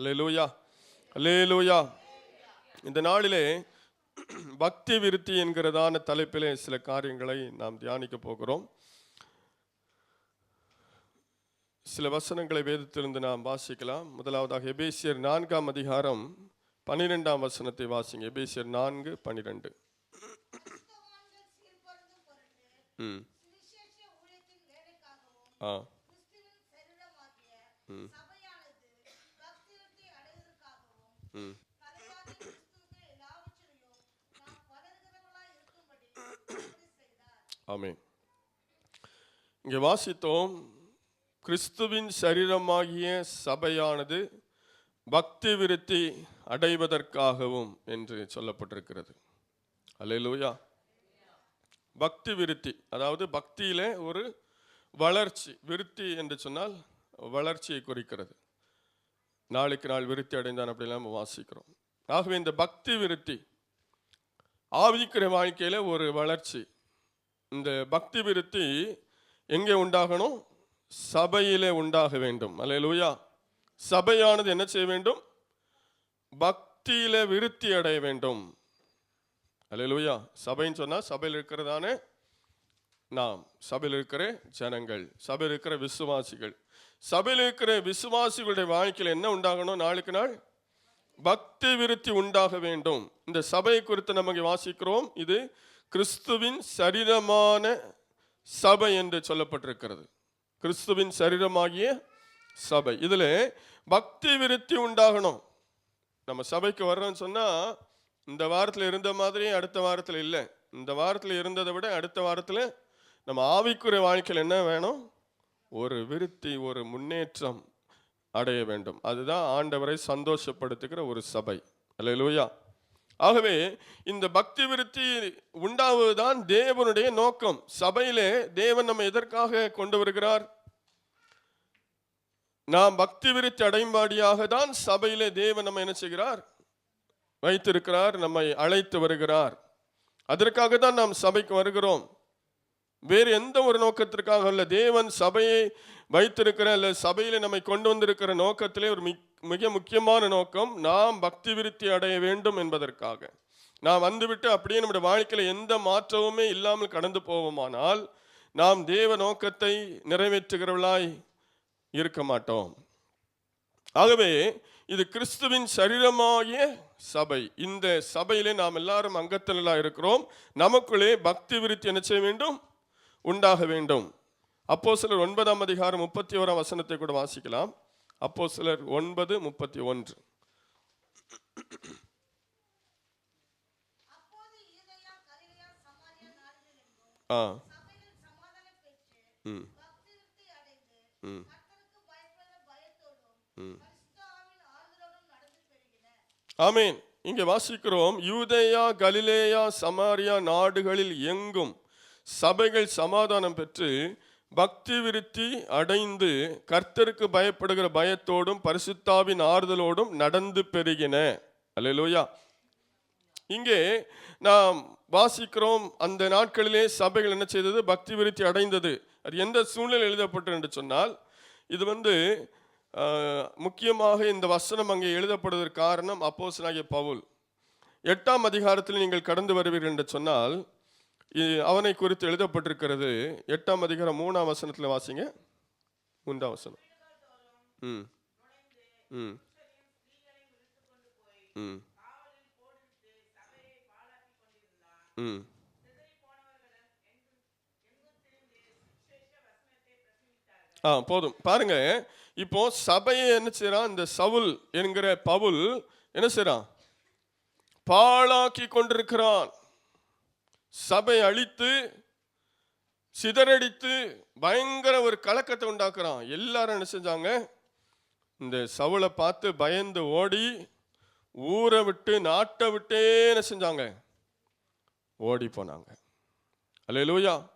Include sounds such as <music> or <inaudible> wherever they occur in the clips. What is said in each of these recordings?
அல்லேலூயா அல்லேலூயா இந்த நாளிலே பக்தி விருத்தி என்கிறதான தலைப்பிலே சில காரியங்களை நாம் தியானிக்க போகிறோம். சில வசனங்களை வேதத்திலிருந்து நாம் வாசிக்கலாம். முதலாவதாக எபேசியர் நான்காம் அதிகாரம் பன்னிரெண்டாம் வசனத்தை வாசிங்க. எபேசியர் நான்கு பன்னிரெண்டு. ம். ஆ. கிறிஸ்துவின் சரீரமாகிய சபையானது பக்தியுறுத்தி அடைவதற்காகவும் ம் கதையாகிய கிறிஸ்துவுக்கு எல்லாவற்றிலும் நாம் வளர்கிறவர்களாய் இருக்கும்படி அப்படி ஆமே இங்கே வாசித்தோம் கிறிஸ்துவின் சரீரமாகிய சபையானது பக்தி விருத்தி அடைவதற்காகவும் என்று சொல்லப்பட்டிருக்கிறது. அல்லேலூயா. பக்தி விருத்தி அதாவது பக்தியிலே ஒரு வளர்ச்சி விருத்தி என்று சொன்னால் வளர்ச்சியை குறிக்கிறது. நாளுக்கு நாள் விருத்தி அடைந்தான் அப்படிலாம் நம்ம வாசிக்கிறோம். ஆகவே இந்த பக்தி விருத்தி ஆவிக்கிற வாழ்க்கையில ஒரு வளர்ச்சி இந்த பக்தி விருத்தி எங்கே உண்டாகணும்? சபையிலே உண்டாக வேண்டும். அல்லையா சபையானது என்ன செய்ய வேண்டும்? பக்தியில விருத்தி அடைய வேண்டும். அல்லையா சபைன்னு சொன்னா சபையில் இருக்கிறதான நாம். சபையில் இருக்கிற ஜனங்கள் சபையில் இருக்கிற விசுவாசிகள். சபையில் இருக்கிற விசுவாசிகளுடைய வாழ்க்கையில் என்ன உண்டாகணும் நாளுக்கு நாள்? பக்தி விருத்தி உண்டாக வேண்டும். இந்த சபை குறித்து நமக்கு வாசிக்கிறோம். இது கிறிஸ்துவின் சரீரமான சபை என்று சொல்லப்பட்டிருக்கிறது. கிறிஸ்துவின் சரீரமாகிய சபை. இதில் பக்தி விருத்தி உண்டாகணும். நம்ம சபைக்கு வர்றோம்னு சொன்னால் இந்த வாரத்தில் இருந்த மாதிரி அடுத்த வாரத்தில் இல்லை. இந்த வாரத்தில் இருந்ததை விட அடுத்த வாரத்தில் நம்ம ஆவிக்குரிய வாழ்க்கையில் என்ன வேணும்? ஒரு விருத்தி ஒரு முன்னேற்றம் அடைய வேண்டும். அதுதான் ஆண்டவரை சந்தோஷப்படுத்துகிற ஒரு சபை. அல்லேலூயா. ஆகவே இந்த பக்தி விருத்தி உண்டாவதுதான் தேவனுடைய நோக்கம். சபையிலே தேவன் நம்ம எதற்காக கொண்டு வருகிறார்? நாம் பக்தி விருத்தி அடைம்பாடியாக தான் சபையிலே தேவன் நம்ம என்ன செய்கிறார்? வைத்திருக்கிறார் நம்மை அழைத்து வருகிறார். அதற்காக தான் நாம் சபைக்கு வருகிறோம். வேறு எந்த ஒரு நோக்கத்திற்காக அல்ல தேவன் சபையை வைத்திருக்கிற அல்ல சபையில நம்மை கொண்டு வந்திருக்கிற நோக்கத்திலே ஒரு மிக்க மிக முக்கியமான நோக்கம் நாம் பக்தி விருத்தி அடைய வேண்டும் என்பதற்காக. நாம் வந்துவிட்டு அப்படியே நம்முடைய வாழ்க்கையில எந்த மாற்றமுமே இல்லாமல் கடந்து போவோமானால் நாம் தேவ நோக்கத்தை நிறைவேற்றுகிறவளாய் இருக்க மாட்டோம். ஆகவே இது கிறிஸ்துவின் சரீரமாகிய சபை. இந்த சபையிலே நாம் எல்லாரும் அங்கத்தினர்களாக இருக்கிறோம். நமக்குள்ளே பக்தி விருத்தி என்ன செய்ய வேண்டும்? உண்டாக வேண்டும். அப்போ சிலர் ஒன்பதாம் அதிகாரம் முப்பத்தி ஓராம் வசனத்தை கூட வாசிக்கலாம். அப்போ சிலர் ஒன்பது முப்பத்தி ஒன்று. ஆ. ம். ம். ம். ஆமீன். இங்கே வாசிக்கிறோம். யூதேயா கலிலேயா சமாரியா நாடுகளில் எங்கும் சபைகள் சமாதானம் பெற்று பக்தி விருத்தி அடைந்து கர்த்தருக்கு பயப்படுகிற பயத்தோடும் பரிசுத்தாவின் ஆறுதலோடும் நடந்து பெருகின. அல்லையா இங்கே நாம் வாசிக்கிறோம் அந்த நாட்களிலே சபைகள் என்ன செய்தது? பக்தி விருத்தி அடைந்தது. அது எந்த சூழ்நிலை எழுதப்பட்டு என்று சொன்னால் இது வந்து ஆஹ், முக்கியமாக இந்த வசனம் அங்கே எழுதப்படுவதற்கு காரணம் அப்போஸ்தலனாகிய பவுல். எட்டாம் அதிகாரத்தில் நீங்கள் கடந்து வருவீர்கள் என்று சொன்னால் அவனை குறித்து எழுதப்பட்டிருக்கிறது எட்டாம் அதிகாரம் மூணாம் வசனத்தில் வாசிங்க. மூன்றாம் வசனம். ம். ம். ம். ம். ஆ போதும். பாருங்க இப்போ சபையை என்ன செய்யறான் இந்த சவுல் என்கிற பவுல் என்ன செய்யறான் பாழாக்கி கொண்டிருக்கிறான். சபை அழித்து சிதறடித்து பயங்கர ஒரு கலக்கத்தை உண்டாக்குறான். எல்லாரும் என்ன செஞ்சாங்க? இந்த சவுளை பார்த்து பயந்து ஓடி ஊரை விட்டு நாட்டை விட்டே என்ன செஞ்சாங்க? ஓடி போனாங்க. அல்லேலூயா.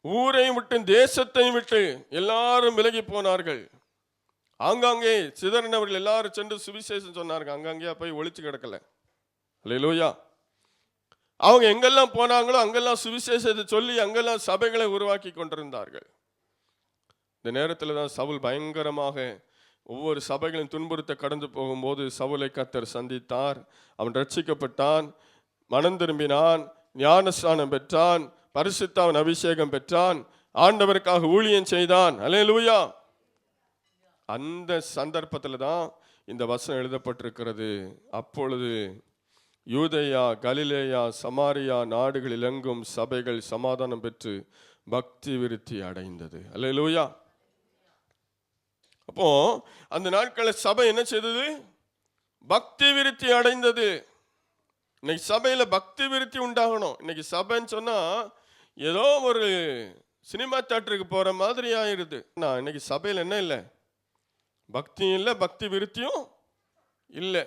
ஊரையும் விட்டு தேசத்தையும் விட்டு எல்லாரும் விலகி போனார்கள். ஆங்காங்கே சிதறினவர்கள் எல்லாரும் சென்று சுவிசேஷம் சொன்னார்கள். அங்கங்கே போய் ஒழிச்சு கிடக்கல. அல்லேலூயா. அவங்க எங்கெல்லாம் போனாங்களோ அங்கெல்லாம் சுவிசேஷத்தை சொல்லி அங்கெல்லாம் சபைகளை உருவாக்கி கொண்டிருந்தார்கள். இந்த நேரத்தில் தான் சவுல் பயங்கரமாக ஒவ்வொரு சபைகளின் துன்புறுத்த கடந்து போகும்போது சவுலை கத்தர் சந்தித்தார். அவன் ரட்சிக்கப்பட்டான் மனம் திரும்பினான் ஞானஸ்தானம் பெற்றான் பரிசுத்தாவன் அபிஷேகம் பெற்றான் ஆண்டவருக்காக ஊழியம் செய்தான். அல்லேலூயா அந்த சந்தர்ப்பத்தில் தான் இந்த வசனம் எழுதப்பட்டிருக்கிறது. அப்பொழுது யூதையா கலிலேயா சமாரியா நாடுகளில் எங்கும் சபைகள் சமாதானம் பெற்று பக்தி விருத்தி அடைந்தது. அல்ல லூயா அப்போ அந்த நாட்களில் சபை என்ன செய்தது? பக்தி விருத்தி அடைந்தது. இன்னைக்கு சபையில் பக்தி விருத்தி உண்டாகணும். இன்னைக்கு சபைன்னு சொன்னால் ஏதோ ஒரு சினிமா தேட்டருக்கு போகிற மாதிரி ஆயிடுது. நான் இன்னைக்கு சபையில் என்ன இல்லை? பக்தியும் இல்லை பக்தி விருத்தியும் இல்லை.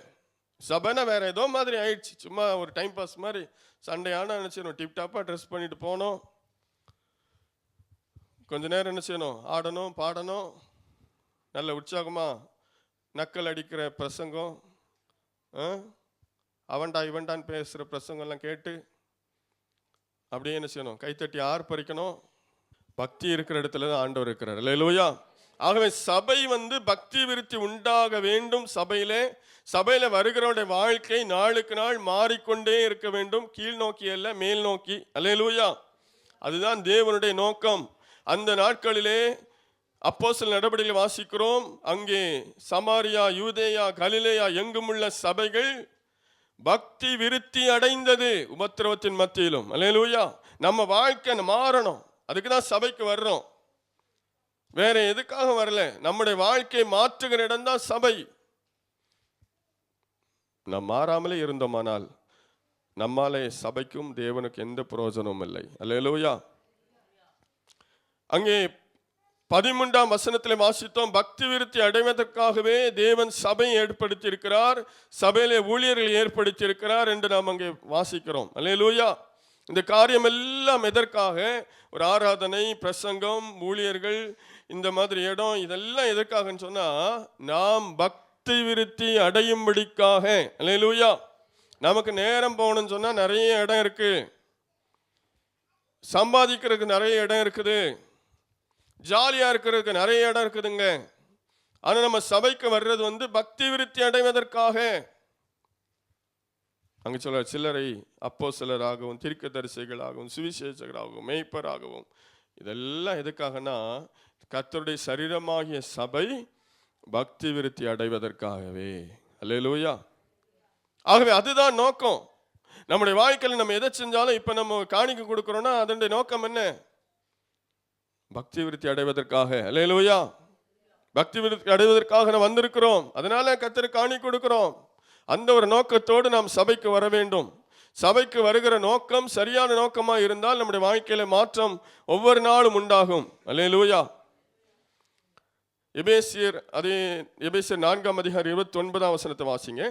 சபைனா வேறு ஏதோ மாதிரி ஆயிடுச்சு. சும்மா ஒரு டைம் பாஸ் மாதிரி சண்டே ஆனால் என்ன செய்யணும் டிப் டாப்பாக ட்ரெஸ் பண்ணிட்டு போகணும் கொஞ்ச நேரம் என்ன செய்யணும்? ஆடணும் பாடணும். நல்ல உற்சாகமாக நக்கல் அடிக்கிற பிரசங்கம் ஆ? அவன்டா இவன்டான்னு பேசுகிற பிரசங்கம்லாம் கேட்டு அப்படியே என்ன செய்யணும்? கைத்தட்டி ஆர்ப்பரிக்கணும். பக்தி இருக்கிற இடத்துல தான் ஆண்டவர் இருக்கிறார். இல்லை இல்லையா ஆகவே சபை வந்து பக்தி விருத்தி உண்டாக வேண்டும் சபையிலே. சபையில் வருகிறவருடைய வாழ்க்கை நாளுக்கு நாள் மாறிக்கொண்டே இருக்க வேண்டும். கீழ் நோக்கி அல்ல மேல் நோக்கி. அல்லேலூயா. அதுதான் தேவனுடைய நோக்கம். அந்த நாட்களிலே அப்போஸ்தலர் நடவடிக்கையில் வாசிக்கிறோம். அங்கே சமாரியா யூதேயா கலிலேயா எங்குமுள்ள சபைகள் பக்தி விருத்தி அடைந்தது உபத்திரவத்தின் மத்தியிலும். அல்லேலூயா. நம்ம வாழ்க்கை மாறணும். அதுக்கு தான் சபைக்கு வர்றோம். வேற எதுக்காக வரல? நம்முடைய வாழ்க்கையை மாற்றுகிற இடம்தான் சபை. நாம் மாறாமலே இருந்தோமானால் நம்மாலே சபைக்கும் தேவனுக்கு எந்த பிரயோஜனமும் இல்லை. அல்லேலூயா. அங்கே பதிமூன்றாம் வசனத்தில் வாசித்தோம் பக்தி விருத்தி அடைவதற்காகவே தேவன் சபையை ஏற்படுத்தி இருக்கிறார் சபையிலே ஊழியர்கள் ஏற்படுத்தி இருக்கிறார் என்று நாம் அங்கே வாசிக்கிறோம். அல்லேலூயா. இந்த காரியம் எல்லாம் எதற்காக? ஒரு ஆராதனை பிரசங்கம் ஊழியர்கள் இந்த மாதிரி இடம் இதெல்லாம் எதற்காகன்னு சொன்னால் நாம் பக்தி விருத்தி அடையும்படிக்காக. அல்லேலூயா. நமக்கு நேரம் போகணும்னு சொன்னால் நிறைய இடம் இருக்குது சம்பாதிக்கிறதுக்கு நிறைய இடம் இருக்குது. ஜாலியாக இருக்கிறதுக்கு நிறைய இடம் இருக்குதுங்க. ஆனால் நம்ம சபைக்கு வர்றது வந்து பக்தி விருத்தி அடைவதற்காக. அங்கே சொல்ல சிலரை அப்போ சிலராகவும் தீர்க்கதரிசிகளாகவும் சுவிசேஷகராகவும் மேய்ப்பராகவும் இதெல்லாம் எதுக்காகனா கத்தருடைய சரீரமாகிய சபை பக்தி விருத்தி அடைவதற்காகவே. அல்லேலூயா. ஆகவே அதுதான் நோக்கம். நம்முடைய வாழ்க்கையில் நம்ம எதை செஞ்சாலும் இப்போ நம்ம காணிக்க கொடுக்குறோம்னா அதனுடைய நோக்கம் என்ன? பக்தி விருத்தி அடைவதற்காக. அல்லேலூயா. பக்தி விருத்தி அடைவதற்காக நம்ம வந்திருக்கிறோம். அதனால கத்தர் காணி கொடுக்கிறோம். அந்த ஒரு நோக்கத்தோடு நாம் சபைக்கு வர வேண்டும். சபைக்கு வருகிற நோக்கம் சரியான நோக்கமா இருந்தால் நம்முடைய வாழ்க்கையில மாற்றம் ஒவ்வொரு நாளும் உண்டாகும். அல்லேலூயா. எபேசியர் அதே எபேசியர் நான்காம் அதிகாரி இருபத்தி ஒன்பதாம் வசனத்தை வாசிங்க.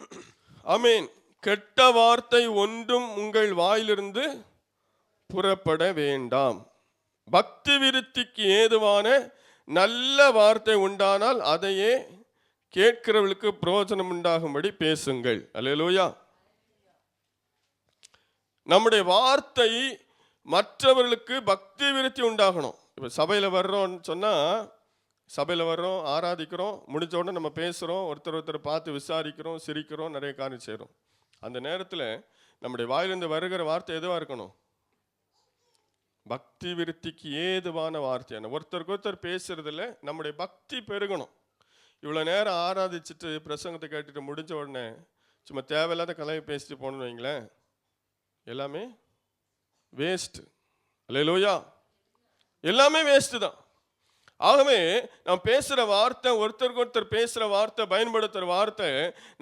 <clears throat> அமீன் கெட்ட வார்த்தை ஒன்றும் உங்கள் வாயிலிருந்து புறப்பட வேண்டாம். பக்தி விருத்திக்கு ஏதுவான நல்ல வார்த்தை உண்டானால் அதையே கேட்கிறவர்களுக்கு பிரயோஜனம் உண்டாகும்படி பேசுங்கள். அல்லேலூயா. நம்முடைய வார்த்தை மற்றவர்களுக்கு பக்தி விருத்தி உண்டாகணும். இப்போ சபையில் வர்றோம்னு சொன்னால் சபையில் வர்றோம் ஆராதிக்கிறோம் முடிஞ்ச உடனே நம்ம பேசுகிறோம் ஒருத்தர் ஒருத்தர் பார்த்து விசாரிக்கிறோம் சிரிக்கிறோம் நிறைய காரியம் செய்கிறோம் அந்த நேரத்தில் நம்முடைய வாயிலிருந்து வருகிற வார்த்தை எதுவாக இருக்கணும்? பக்தி விருத்திக்கு ஏதுவான வார்த்தையான ஒருத்தருக்கு ஒருத்தர் பேசுறதுல நம்முடைய பக்தி பெருகணும். இவ்வளோ நேரம் ஆராதிச்சுட்டு பிரசங்கத்தை கேட்டுட்டு முடிஞ்ச உடனே சும்மா தேவையில்லாத கலையை பேசிட்டு போகணும்னு வைங்களேன். எல்லாமே வேஸ்ட்டு அல்லையிலோயா எல்லாமே வேஸ்ட்டு தான். ஆகவே நாம் பேசுகிற வார்த்தை ஒருத்தருக்கு ஒருத்தர் பேசுகிற வார்த்தை பயன்படுத்துகிற வார்த்தை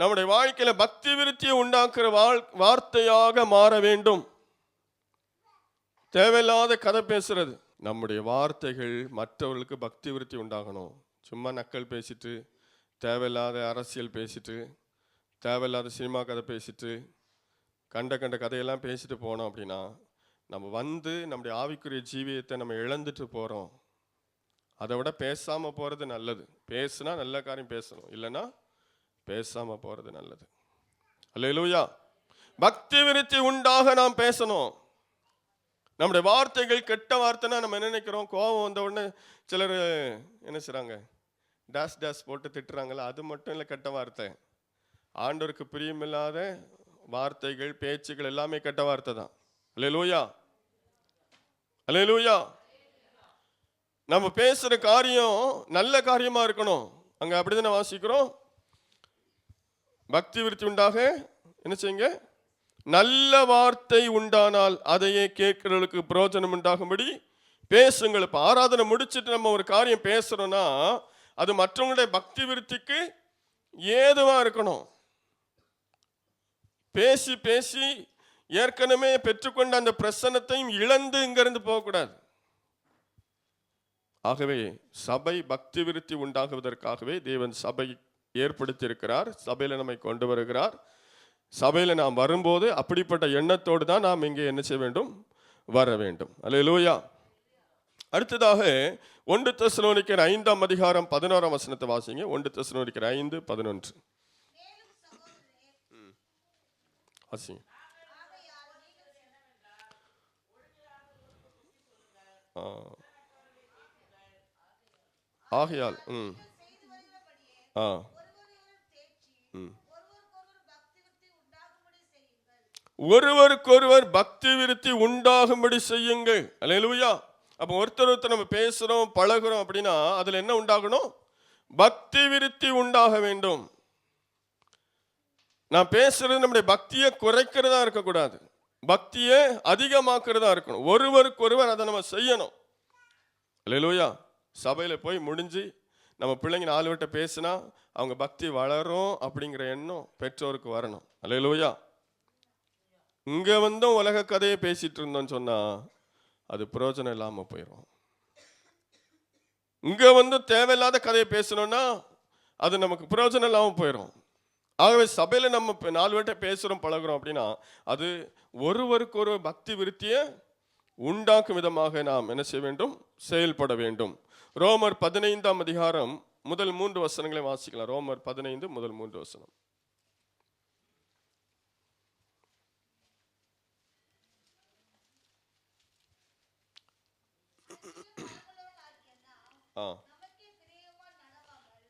நம்முடைய வாழ்க்கையில் பக்தி விருத்தியை உண்டாக்குற வாழ் வார்த்தையாக மாற வேண்டும். தேவையில்லாத கதை பேசுறது. நம்முடைய வார்த்தைகள் மற்றவர்களுக்கு பக்தி விருத்தி உண்டாகணும். சும்மா நக்கல் பேசிட்டு தேவையில்லாத அரசியல் பேசிட்டு தேவையில்லாத சினிமா கதை பேசிட்டு கண்ட கண்ட கதையெல்லாம் பேசிட்டு போனோம் அப்படின்னா நம்ம வந்து நம்முடைய ஆவிக்குரிய ஜீவியத்தை நம்ம இழந்துட்டு போகிறோம் அதை விட பேசாமல் போகிறது நல்லது. பேசுனா நல்ல காரியம் பேசணும். இல்லைன்னா பேசாமல் போகிறது நல்லது. அல்லேலூயா. பக்தி விருத்தி உண்டாக நாம் பேசணும். நம்முடைய வார்த்தைகள் கெட்ட வார்த்தைன்னா நம்ம என்ன நினைக்கிறோம்? கோபம் வந்த உடனே சிலர் என்ன செய்கிறாங்க டேஸ் டேஸ் போட்டு திட்டுறாங்களா அது மட்டும் இல்லை கெட்ட வார்த்தை. ஆண்டோருக்கு பிரியமில்லாத வார்த்தைகள் பேச்சுகள் எல்லாமே கெட்ட வார்த்தை தான். அல்லேலூயா அல்லேலூயா நம்ம பேசுகிற காரியம் நல்ல காரியமாக இருக்கணும். அங்கே அப்படி தானே வாசிக்கிறோம்? பக்தி விருத்தி உண்டாக என்ன செய்யுங்க? நல்ல வார்த்தை உண்டானால் அதையே கேட்கிறவர்களுக்கு பிரயோஜனம் உண்டாகும்படி பேசுங்கள். இப்போ ஆராதனை முடிச்சிட்டு நம்ம ஒரு காரியம் பேசுறோம்னா அது மற்றவங்களுடைய பக்தி விருத்திக்கு ஏதுவா இருக்கணும்? பேசி பேசி ஏற்கனவே பெற்றுக்கொண்ட அந்த பிரசனத்தையும் இழந்து இங்கிருந்து போகக்கூடாது. ஆகவே சபை பக்தி விருத்தி உண்டாகுவதற்காகவே தேவன் சபை ஏற்படுத்தியிருக்கிறார். சபையில் நம்மை கொண்டு வருகிறார். சபையில் நாம் வரும்போது அப்படிப்பட்ட எண்ணத்தோடு தான் நாம் இங்கே என்ன செய்ய வேண்டும்? வர வேண்டும். அல்லேலூயா அடுத்ததாக ஒன்று தெசலோனிக்கர் ஐந்தாம் அதிகாரம் பதினோராம் வசனத்தை வாசிங்க. ஒன்று தெசலோனிக்கர் ஐந்து பதினொன்று. வாசிங்க. ஆகையால் ஆ. ம். ஆ. ம் ஒருவருக்கொருவர் பக்தி விருத்தி உண்டாகும்படி செய்யுங்கள் ஒருவருக்கொருவர் பக்தி விருத்தி உண்டாகும்படி செய்யுங்கள். அல்லேலூயா. அப்போ ஒருத்தர் ஒருத்தர் நம்ம பேசுகிறோம் பழகுறோம் அப்படின்னா அதில் என்ன உண்டாகணும்? பக்தி விருத்தி உண்டாக வேண்டும். நான் பேசுறது நம்முடைய பக்தியை குறைக்கிறதா இருக்கக்கூடாது. பக்தியை அதிகமாக்குறதா இருக்கணும். ஒருவருக்கொருவர் அதை நம்ம செய்யணும். அல்லேலூயா. சபையில் போய் முடிஞ்சு நம்ம பிள்ளைங்க நாலு வட்ட பேசினா அவங்க பக்தி வளரும் அப்படிங்கிற எண்ணம் பெற்றோருக்கு வரணும். அல்லேலூயா. இங்கே வந்தும் உலக கதையை பேசிட்டு இருந்தோம்னு சொன்னா அது பிரயோஜனம் இல்லாமல் போயிடும் இங்கே வந்து தேவையில்லாத கதையை பேசணும்னா அது நமக்கு பிரயோஜனம் இல்லாமல் போயிடும் ஆகவே சபையில் நம்ம இப்போ நாலு பேர்ட்ட பேசுகிறோம் பழகுறோம் அப்படின்னா அது ஒருவருக்கு ஒரு பக்தி விருத்தியை உண்டாக்கும் விதமாக நாம் என்ன செய்ய வேண்டும்? செயல்பட வேண்டும். ரோமர் பதினைந்தாம் அதிகாரம் முதல் மூன்று வசனங்களை வாசிக்கலாம். ரோமர் பதினைந்து முதல் மூன்று வசனம் ஆ நமக்கே பிரியமாய் நடவாமல் நமக்கே பிரியமாய் நடவாமல் பலவனுடைய பலவ- பலவீனங்களை தாங்க வேண்டும் ஆ நம்மில் ஒருவரும் தன்னுடைய பக்தி விருத்திக்கு ஏதுவான நன்மை உண்டாகும்படி ம் அவனுக்கு பிரியமாய் நடக்க கடவன் ம் கிறிஸ்துவும் தமக்கே பிரியமாய் நடவாமல் ம் உம்மை ஆ.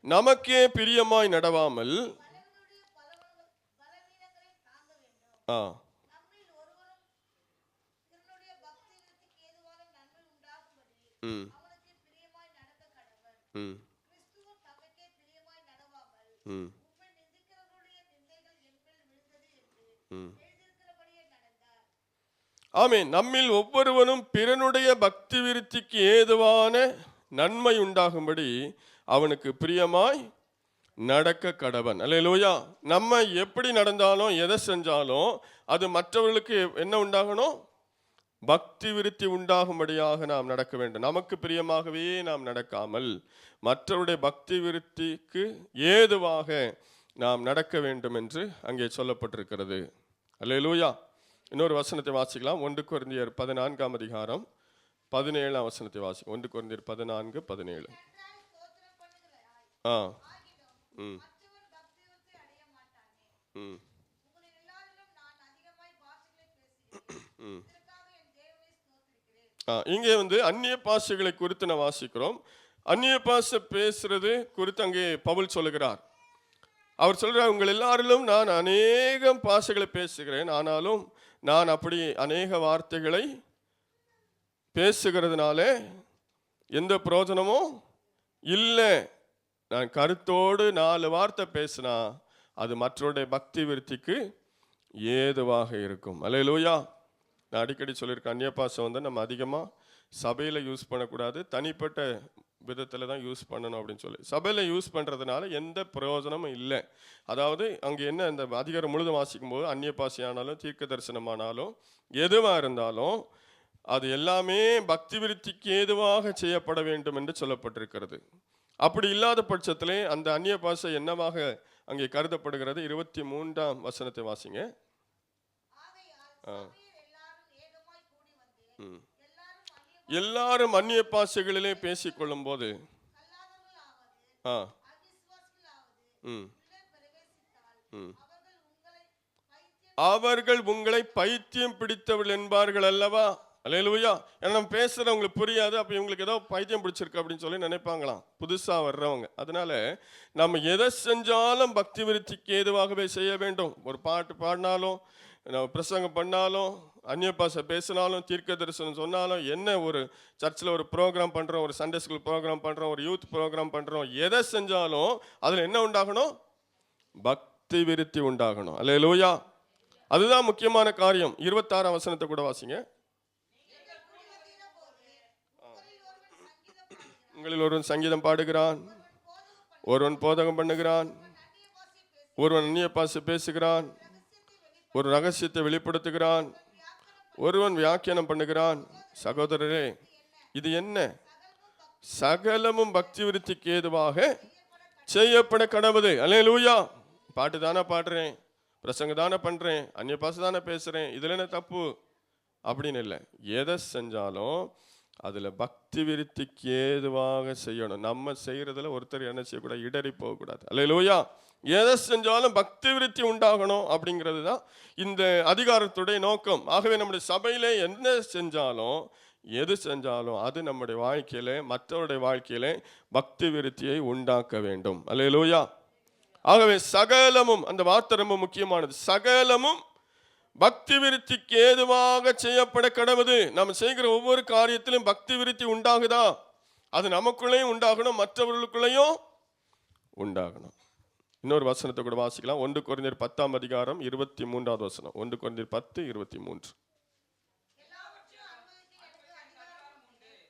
நமக்கே பிரியமாய் நடவாமல் ஆ. ம். ம். ம். ஆமே நம்மில் ஒவ்வொருவனும் பிறனுடைய பக்தி விருத்திக்கு ஏதுவான நன்மை உண்டாகும்படி அவனுக்கு பிரியமாய் நடக்க கடவன். அல்லேலூயா. நம்ம எப்படி நடந்தாலும் எதை செஞ்சாலும் அது மற்றவர்களுக்கு என்ன உண்டாகணும்? பக்தி விருத்தி உண்டாகும்படியாக நாம் நடக்க வேண்டும். நமக்கு பிரியமாகவே நாம் நடக்காமல் மற்றவருடைய பக்தி விருத்திக்கு ஏதுவாக நாம் நடக்க வேண்டும் என்று அங்கே சொல்லப்பட்டிருக்கிறது. அல்லேலூயா. இன்னொரு வசனத்தை வாசிக்கலாம். ஒன்று குருந்தியர் பதினான்காம் அதிகாரம் பதினேழாம் வசனத்தை வாசி. ஒன்று குறைந்தர் பதினான்கு பதினேழு. ஆ. ம். ம். ம். ஆ, இங்கே வந்து அந்நிய பாஷைகளை குறித்து நான் வாசிக்கிறோம். அந்நிய பாஷை பேசுறது குறித்து அங்கே பவுல் சொல்லுகிறார். அவர் சொல்கிறார் உங்கள் எல்லாரிலும் நான் அநேகம் பாஷைகளை பேசுகிறேன். ஆனாலும் நான் அப்படி அநேக வார்த்தைகளை பேசுகிறதுனால எந்த பிரயோஜனமும் இல்லை. நான் கருத்தோடு நாலு வார்த்தை பேசினா அது மற்றவருடைய பக்தி விருத்திக்கு ஏதுவாக இருக்கும். அல்லேலூயா நான் அடிக்கடி சொல்லியிருக்கேன் அந்நியபாசம் வந்து நம்ம அதிகமாக சபையில் யூஸ் பண்ணக்கூடாது தனிப்பட்ட விதத்தில் தான் யூஸ் பண்ணணும் அப்படின்னு சொல்லி. சபையில் யூஸ் பண்ணுறதுனால எந்த பிரயோஜனமும் இல்லை. அதாவது அங்கே என்ன இந்த அதிகாரம் முழுதும் வாசிக்கும் போது அந்நிய பாசையானாலும் தீர்க்க தரிசனமானாலும் எதுவாக இருந்தாலும் அது எல்லாமே பக்தி விருத்திக்கு ஏதுவாக செய்யப்பட வேண்டும் என்று சொல்லப்பட்டிருக்கிறது. அப்படி இல்லாத பட்சத்திலே அந்த அந்நிய பாஷை என்னவாக அங்கே கருதப்படுகிறது? இருபத்தி மூன்றாம் வசனத்தை வாசிங்க. எல்லாரும் ம். எல்லாரும் அந்நிய எல்லாரும் பாஷைகளிலே பேசிக்கொள்ளும் போது ஆ. ம். ம். அவர்கள் உங்களை அவர்கள் உங்களை பைத்தியம் பிடித்தவள் என்பார்கள் அல்லவா? அலையிலுயா ஏன்னா பேசுகிறவங்களுக்கு புரியாது. அப்போ இவங்களுக்கு ஏதோ பைத்தியம் பிடிச்சிருக்கு அப்படின்னு சொல்லி நினைப்பாங்களாம். புதுசாக வர்றவங்க. அதனால நம்ம எதை செஞ்சாலும் பக்தி விருத்திக்கு ஏதுவாகவே செய்ய வேண்டும். ஒரு பாட்டு பாடினாலும் நம்ம பிரசங்கம் பண்ணாலும் அந்நிய பாஷை பேசினாலும் தீர்க்க தரிசனம் சொன்னாலும் என்ன ஒரு சர்ச்சில் ஒரு ப்ரோக்ராம் பண்ணுறோம் ஒரு சண்டே ஸ்கூல் ப்ரோக்ராம் பண்ணுறோம் ஒரு யூத் ப்ரோக்ராம் பண்ணுறோம் எதை செஞ்சாலும் அதில் என்ன உண்டாகணும்? பக்தி விருத்தி உண்டாகணும். அல்ல லூயா அதுதான் முக்கியமான காரியம். இருபத்தாறாம் வசனத்தை கூட வாசிங்க. உங்களில் ஒருவன் சங்கீதம் பாடுகிறான் ஒருவன் போதகம் பண்ணுகிறான் ஒருவன் அந்நிய பாசு பேசுகிறான் ஒரு ரகசியத்தை வெளிப்படுத்துகிறான் ஒருவன் வியாக்கியானம் பண்ணுகிறான். சகோதரரே இது என்ன? சகலமும் பக்தி விருத்திக்கு ஏதுவாக செய்யப்பட கடவுது அல்ல லூயா பாட்டு தானே பாடுறேன் பிரசங்க தானே பண்ணுறேன் அந்நிய பாச தானே பேசுகிறேன் இதில் என்ன தப்பு? அப்படின்னு இல்லை. எதை செஞ்சாலும் அதில் பக்தி விருத்திக்கு ஏதுவாக செய்யணும். நம்ம செய்கிறதுல ஒருத்தர் என்ன செய்யக்கூடாது? இடறி போகக்கூடாது. அல்ல லோயா எதை செஞ்சாலும் பக்தி விருத்தி உண்டாகணும் அப்படிங்கிறது தான் இந்த அதிகாரத்துடைய நோக்கம். ஆகவே நம்முடைய சபையில் என்ன செஞ்சாலும் எது செஞ்சாலும் அது நம்முடைய வாழ்க்கையில மற்றவருடைய வாழ்க்கையில பக்தி விருத்தியை உண்டாக்க வேண்டும். அல்ல லோயா ஆகவே சகலமும் அந்த வார்த்தை ரொம்ப முக்கியமானது. சகலமும் பக்தி விருத்திக்கு ஏதுவாக செய்யப்பட கடவுது. நம்ம செய்கிற ஒவ்வொரு காரியத்திலும் பக்தி விருத்தி உண்டாகுதா? அது நமக்குள்ளேயும் உண்டாகணும் மற்றவர்களுக்குள்ளேயும் உண்டாகணும். இன்னொரு வசனத்தை கூட வாசிக்கலாம். ஒன்று குறைந்தர் பத்தாம் அதிகாரம் இருபத்தி மூன்றாவது வசனம். ஒன்று குறைந்தர் பத்து இருபத்தி மூன்று.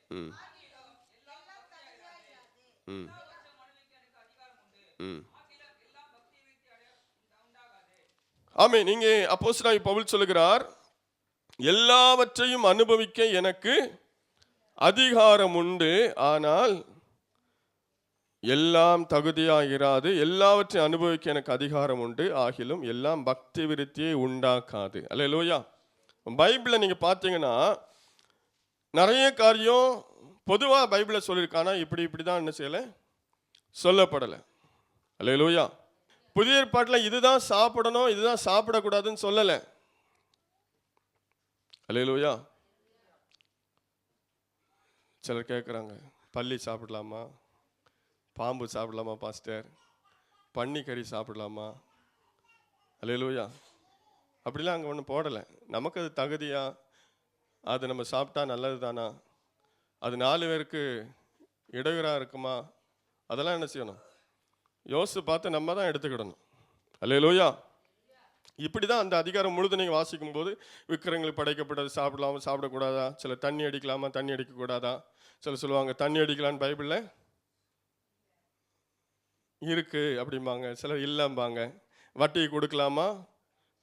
ம் ம். ம். ஆமே நீங்க அப்போஸ்தலனாகிய பவுல் சொல்லுகிறார் எல்லாவற்றையும் அனுபவிக்க எனக்கு அதிகாரம் உண்டு ஆனால் எல்லாம் தகுதியாகிறாது எல்லாவற்றையும் அனுபவிக்க எனக்கு அதிகாரம் உண்டு ஆகிலும் எல்லாம் பக்தி விருத்தியை உண்டாக்காது. அல்ல லோயா பைபிளை நீங்கள் பார்த்தீங்கன்னா நிறைய காரியம் பொதுவாக பைபிளில் சொல்லியிருக்கானா இப்படி இப்படி தான் என்ன செய்யலை? சொல்லப்படலை. அல்ல லோயா புதிய ஏற்பாட்டில் இதுதான் சாப்பிடணும் இதுதான் சாப்பிடக்கூடாதுன்னு சொல்லலை. அலையிலோயா சிலர் கேட்குறாங்க பள்ளி சாப்பிடலாமா? பாம்பு சாப்பிடலாமா பாஸ்டர்? பன்னிக்கறி சாப்பிடலாமா? அலையிலோயா அப்படிலாம் அங்கே ஒன்றும் போடலை. நமக்கு அது தகுதியா? அது நம்ம சாப்பிட்டா நல்லது தானா? அது நாலு பேருக்கு இடையூறாக இருக்குமா? அதெல்லாம் என்ன செய்யணும்? யோசித்து பார்த்து நம்ம தான் எடுத்துக்கிடணும். அல்லேலூயா. இப்படி தான் அந்த அதிகாரம் முழுது நீங்கள் வாசிக்கும் போது விக்கிரங்களுக்கு படைக்கப்பட்டது சாப்பிடலாமா சாப்பிடக்கூடாதா? சில தண்ணி அடிக்கலாமா தண்ணி அடிக்கக்கூடாதா? சில சொல்லுவாங்க தண்ணி அடிக்கலான்னு பைபிளில்? இருக்கு அப்படிம்பாங்க. சிலர் இல்லைம்பாங்க. வட்டி கொடுக்கலாமா?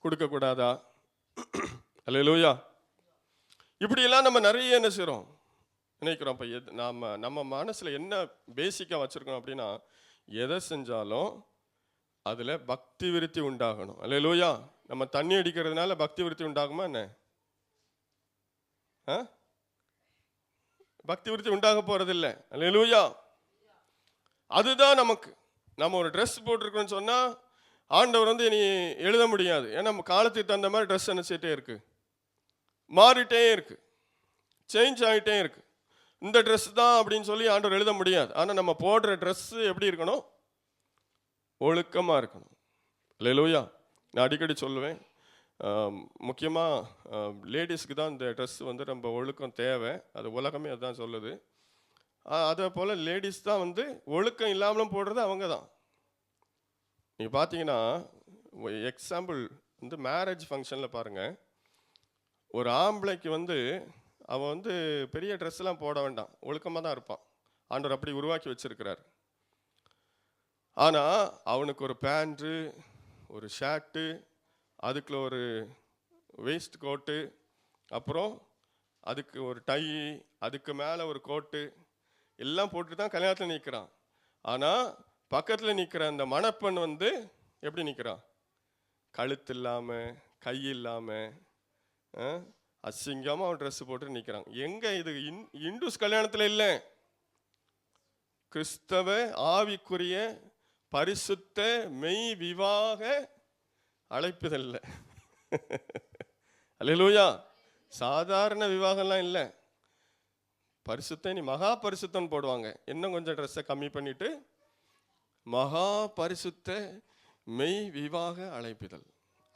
கொடுக்கக்கூடாதா? அல்லேலூயா. இப்படியெல்லாம் நம்ம நிறைய என்ன செய்கிறோம் நினைக்கிறோம். இப்போ எது நாம் நம்ம மனசில் என்ன பேசிக்காக வச்சுருக்கோம் அப்படின்னா எதை செஞ்சாலும் அதில் பக்தி விருத்தி உண்டாகணும். அல்ல லூயா நம்ம தண்ணி அடிக்கிறதுனால பக்தி விருத்தி உண்டாகுமா என்ன? ஆ? பக்தி விருத்தி உண்டாக போகிறதில்ல அல்ல லூயா அதுதான் நமக்கு. நம்ம ஒரு ட்ரெஸ் போட்டிருக்கோன்னு சொன்னால் ஆண்டவர் வந்து இனி எழுத முடியாது. ஏன்னா நம்ம காலத்துக்கு தகுந்த மாதிரி ட்ரெஸ் நினச்சிட்டே இருக்குது மாறிட்டே இருக்குது சேஞ்ச் ஆகிட்டே இருக்குது இந்த ட்ரெஸ் தான் அப்படின்னு சொல்லி ஆண்டவர் எழுத முடியாது. ஆனால் நம்ம போடுற ட்ரெஸ் எப்படி இருக்கணும்? ஒழுக்கமாக இருக்கணும். லூயா நான் அடிக்கடி சொல்லுவேன். முக்கியமாக லேடிஸ்க்கு தான் இந்த ட்ரெஸ் வந்து ரொம்ப ஒழுக்கம் தேவை. அது உலகமே அதுதான் சொல்லுது. அதே போல் லேடிஸ் தான் வந்து ஒழுக்கம் இல்லாமலும் போடுறது அவங்க தான். நீங்கள் பார்த்தீங்கன்னா எக்ஸாம்பிள் வந்து மேரேஜ் ஃபங்க்ஷனில் பாருங்கள் ஒரு ஆம்பளைக்கு வந்து அவன் வந்து பெரிய ட்ரெஸ்லாம் போட வேண்டாம். ஒழுக்கமாக தான் இருப்பான். ஆண்டவர் அப்படி உருவாக்கி வச்சிருக்கிறார். ஆனால் அவனுக்கு ஒரு பேண்ட்டு ஒரு ஷர்ட்டு அதுக்குள்ள ஒரு வேஸ்ட் கோட்டு அப்புறம் அதுக்கு ஒரு டை அதுக்கு மேலே ஒரு கோட்டு எல்லாம் போட்டு தான் கல்யாணத்தில் நிற்கிறான் ஆனால் பக்கத்தில் நிற்கிற அந்த மணப்பெண் வந்து எப்படி நிற்கிறான் கழுத்து இல்லாமல் கை இல்லாமல் அசிங்கமாக அவன் ட்ரெஸ் போட்டு நிற்கிறான் எங்கே இது? இன் இந்துஸ் கல்யாணத்தில் இல்லை. கிறிஸ்தவ ஆவிக்குரிய பரிசுத்த மெய் விவாக அழைப்புதல்ல அல்லேலூயா. சாதாரண விவாகம்லாம் இல்லை. பரிசுத்த நீ மகா பரிசுத்தம் போடுவாங்க. இன்னும் கொஞ்சம் ட்ரெஸ்ஸை கம்மி பண்ணிட்டு மகா பரிசுத்த மெய் விவாக அழைப்பிதழ்.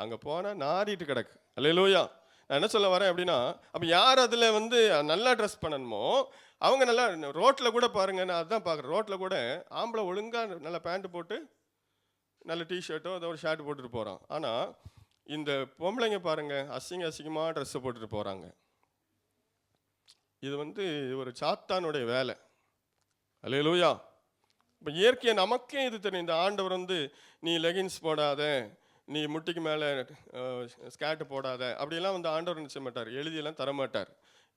அங்கே போனால் நாரிட்டு கிடக்கு. அல்லேலூயா. நான் என்ன சொல்ல வரேன் அப்படின்னா அப்போ யார் அதில் வந்து நல்லா ட்ரெஸ் பண்ணணுமோ அவங்க நல்லா ரோட்டில் கூட பாருங்க நான் அதான் பார்க்குறேன் ரோட்டில் கூட ஆம்பளை ஒழுங்காக நல்ல பேண்ட் போட்டு நல்ல டிஷர்ட்டோ அதோ ஒரு ஷர்ட் போட்டுட்டு போகிறான் ஆனால் இந்த பொம்பளைங்க பாருங்க அசிங்க அசிங்கமாக ட்ரெஸ்ஸை போட்டுட்டு போகிறாங்க இது வந்து ஒரு சாத்தானுடைய வேலை. அல்லேலூயா இப்போ இயற்கையை நமக்கே இது தெரியும். இந்த ஆண்டவர் வந்து நீ லெகின்ஸ் போடாத நீ முட்டிக்கு மேலே ஸ்கேட்டு போடாத. அப்படிலாம் வந்து ஆண்டவர் நினச்ச மாட்டார்? எழுதியெல்லாம் தர மாட்டார்.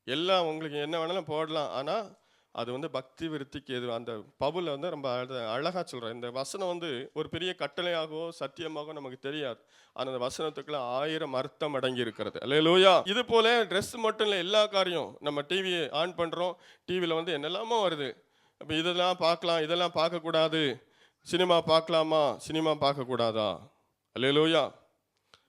எல்லாம் உங்களுக்கு என்ன வேணாலும் போடலாம். ஆனால் அது வந்து பக்தி விருத்திக்கு எது அந்த பவுல வந்து ரொம்ப அழகாக சொல்கிறேன் இந்த வசனம் வந்து ஒரு பெரிய கட்டளையாகவோ சத்தியமாகவோ நமக்கு தெரியாது. ஆனால் அந்த வசனத்துக்குள்ள ஆயிரம் அர்த்தம் அடங்கி இருக்கிறது அல்லேலூயா இது போல ட்ரெஸ் மட்டும் இல்லை எல்லா காரியம் நம்ம டிவியை ஆன் பண்ணுறோம் டிவியில் வந்து என்னெல்லாமோ வருது. அப்போ இதெல்லாம் பார்க்கலாம் இதெல்லாம் பார்க்கக்கூடாது. சினிமா பார்க்கலாமா? சினிமா பார்க்கக்கூடாதா? அல்லேலூயா.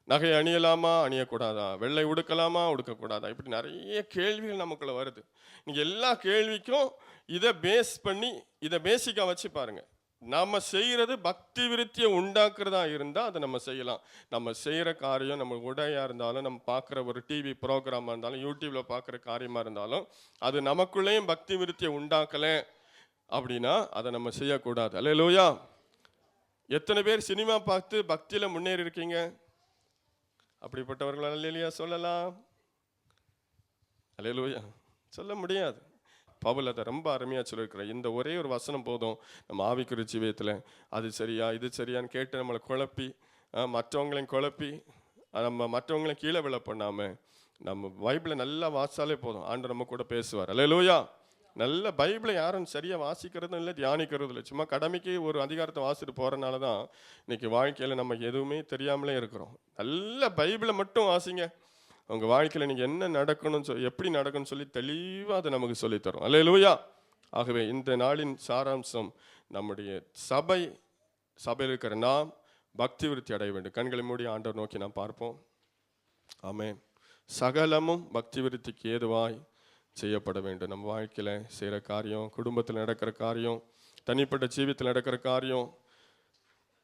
நகை அணியலாமா? அணியக்கூடாதா? வெள்ளை உடுக்கலாமா? உடுக்கக்கூடாதா? இப்படி நிறைய கேள்விகள் நமக்குள்ள வருது. நீங்கள் எல்லா கேள்விக்கும் இதை பேஸ் பண்ணி இதை பேசிக்காக வச்சு பாருங்க. நம்ம செய்கிறது பக்தி விருத்தியை உண்டாக்குறதா இருந்தால் அதை நம்ம செய்யலாம். நம்ம செய்கிற காரியம் நம்ம உடையாக இருந்தாலும் நம்ம பார்க்குற ஒரு டிவி ப்ரோக்ராமாக இருந்தாலும் யூடியூப்பில் பார்க்குற காரியமாக இருந்தாலும் அது நமக்குள்ளேயும் பக்தி விருத்தியை உண்டாக்கலை அப்படின்னா அதை நம்ம செய்யக்கூடாது. அல்ல எத்தனை பேர் சினிமா பார்த்து பக்தியில் முன்னேறி இருக்கீங்க அப்படிப்பட்டவர்கள் அல்லையா சொல்லலாம்? அலையலூயா சொல்ல முடியாது. பவுல் அதை ரொம்ப அருமையாக சொல்லியிருக்கிறார். இந்த ஒரே ஒரு வசனம் போதும். நம்ம ஆவிக்குறி ஜீவியத்தில் அது சரியா இது சரியான்னு கேட்டு நம்மளை குழப்பி மற்றவங்களையும் குழப்பி நம்ம மற்றவங்களையும் கீழே விழ பண்ணாமல் நம்ம பைபிளை நல்லா வாசாலே போதும். ஆண்டு நம்ம கூட பேசுவார். அலையலூயா நல்ல பைபிளை யாரும் சரியாக வாசிக்கிறதும் இல்லை தியானிக்கிறதும் இல்லை. சும்மா கடமைக்கு ஒரு அதிகாரத்தை வாசிட்டு போகிறனால தான் இன்னைக்கு வாழ்க்கையில் நம்ம எதுவுமே தெரியாமலே இருக்கிறோம். நல்ல பைபிளை மட்டும் வாசிங்க. உங்கள் வாழ்க்கையில் நீங்கள் என்ன நடக்கணும்னு சொல் எப்படி நடக்கணும்னு சொல்லி தெளிவாக அதை நமக்கு சொல்லித்தரும். அல்ல லூயா ஆகவே இந்த நாளின் சாராம்சம் நம்முடைய சபை சபையில் இருக்கிற நாம் பக்தி விருத்தி அடைய வேண்டும். கண்களை மூடி ஆண்டவர் நோக்கி நாம் பார்ப்போம். ஆமே சகலமும் பக்தி விருத்திக்கு ஏதுவாய். செய்யப்பட வேண்டும். நம்ம வாழ்க்கையில் செய்கிற காரியம் குடும்பத்தில் நடக்கிற காரியம் தனிப்பட்ட ஜீவியத்தில் நடக்கிற காரியம்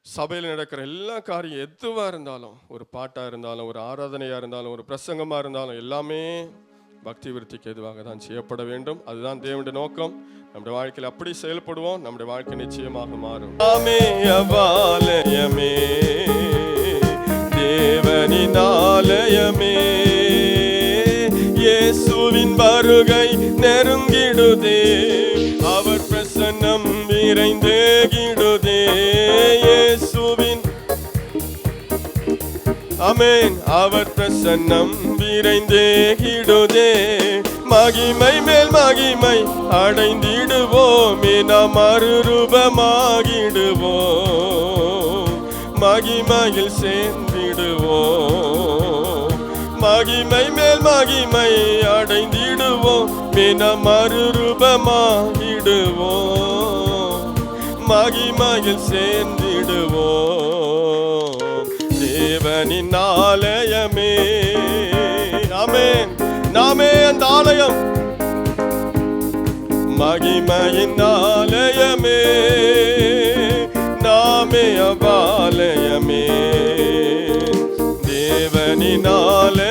சபையில் நடக்கிற எல்லா காரியம் எதுவாக இருந்தாலும் ஒரு பாட்டாக இருந்தாலும் ஒரு ஆராதனையாக இருந்தாலும் ஒரு பிரசங்கமாக இருந்தாலும் எல்லாமே பக்தி விருத்திக்கு எதுவாக தான் செய்யப்பட வேண்டும். அதுதான் தேவனுடைய நோக்கம். நம்முடைய வாழ்க்கையில் அப்படி செயல்படுவோம். நம்முடைய வாழ்க்கை நிச்சயமாக மாறும். ஆமே தேவனின் ஆலயமே. இயேசுவின் வருகை நெருங்கிடுதே. அவர் பிரசன்னம் விரைந்தேகிடுதே இயேசுவின் அமேன் அவர் பிரசன்னம் விரைந்தேகிடுதே மகிமை மேல் மகிமை அடைந்திடுவோமே. நாம் மறுரூபமாகிடுவோம். மகிமையில் சேர்ந்திடுவோம். மகிமை மேல் மகிமை அடைந்திடுவோம். பின மறுரூபமாகிடுவோம். மகிமையில் சேர்ந்திடுவோம். தேவனின் ஆலயமே. ஆமென். நாமே அந்த ஆலயம். மகிமையின் ஆலயமே. நாமே அபாலயமே தேவனின் ஆலயம்.